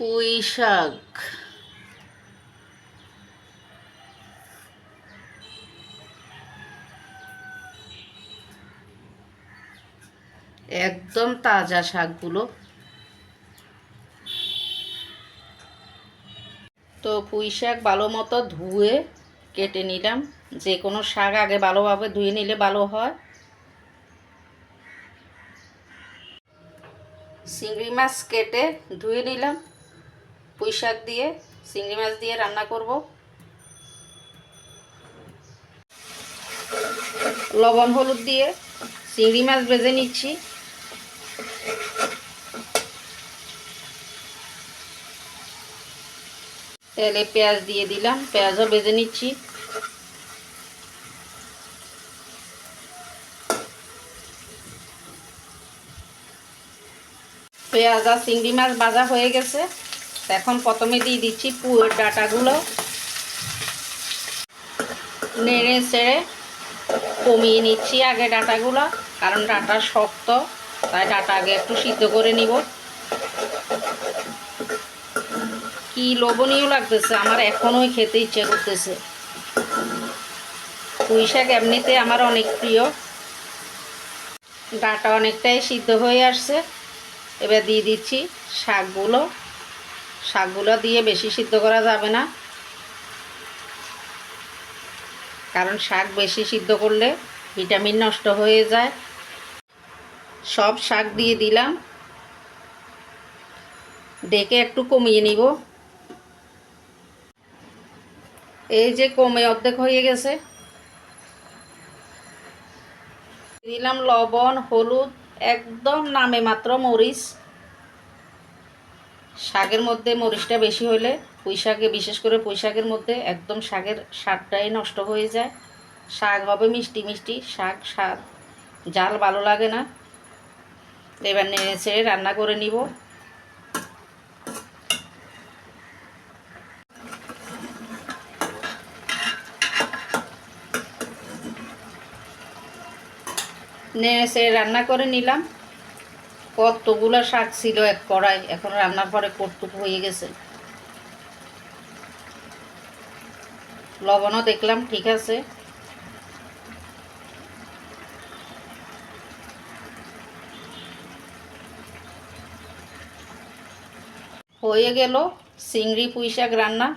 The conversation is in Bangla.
পুঁই শাক একদম তাজা শাকগুলো। তো পুঁই শাক ভালো মতো ধুয়ে কেটে নিলাম। যে কোনো শাক আগে ভালোভাবে ধুয়ে নিলে ভালো হয়। চিংড়ি মাছ কেটে ধুয়ে নিলাম। পুঁই শাক দিয়ে, চিংড়ি মাছ দিয়ে রান্না করব। লবণ হলুদ দিয়ে চিংড়ি মাছ ভেজে নিচ্ছি। তেলে পেঁয়াজ দিয়ে দিলাম, পেঁয়াজও ভেজে নিচ্ছি। পেঁয়াজ আর চিংড়ি মাছ ভাজা হয়ে গেছে। এখন প্রথমে দিয়ে দিচ্ছি পুয়ের ডাটাগুলো। নেড়ে চেড়ে কমিয়ে নিচ্ছি আগে ডাটাগুলো, কারণ ডাটা শক্ত, তাই ডাটা আগে একটু সিদ্ধ করে নিব। কি লবণীয় লাগতেছে, আমার এখনোই খেতে ইচ্ছে করতেছে। পুঁই শাক এমনিতে আমার অনেক প্রিয়। ডাটা অনেকটাই সিদ্ধ হয়ে আসছে। এবার দিয়ে দিচ্ছি শাকগুলো। শাকগুলো দিয়ে বেশি সিদ্ধ করা যাবে না। কারণ শাক বেশি সিদ্ধ করলে ভিটামিন নষ্ট হয়ে যায়। সব শাক দিয়ে দিলাম। ডেকে একটু কমিয়ে নিব। এই যে কমে অর্ধেক হয়ে গেছে। দিলাম লবণ, হলুদ, একদম নামে মাত্র মরিচ। শাকের মধ্যে মরিচটা বেশি হলে পুঁই শাকে বিশেষ করে পুঁই শাকের মধ্যে একদম শাকের স্বাদটাই নষ্ট হয়ে যায়। শাক হবে মিষ্টি মিষ্টি শাক স্বাদ। জাল ভালো লাগে না। এবার নেড়ে ছেড়ে রান্না করে নিব। নেড়ে ছেড়ে রান্না করে নিলাম। কতগুলো শাক ছিল এক কড়াই, এখন রান্নার পরে কটটুকু হয়ে গেছে। লবণও দেখলাম, ঠিক আছে। হয়ে গেল চিংড়ি পুঁই শাক রান্না।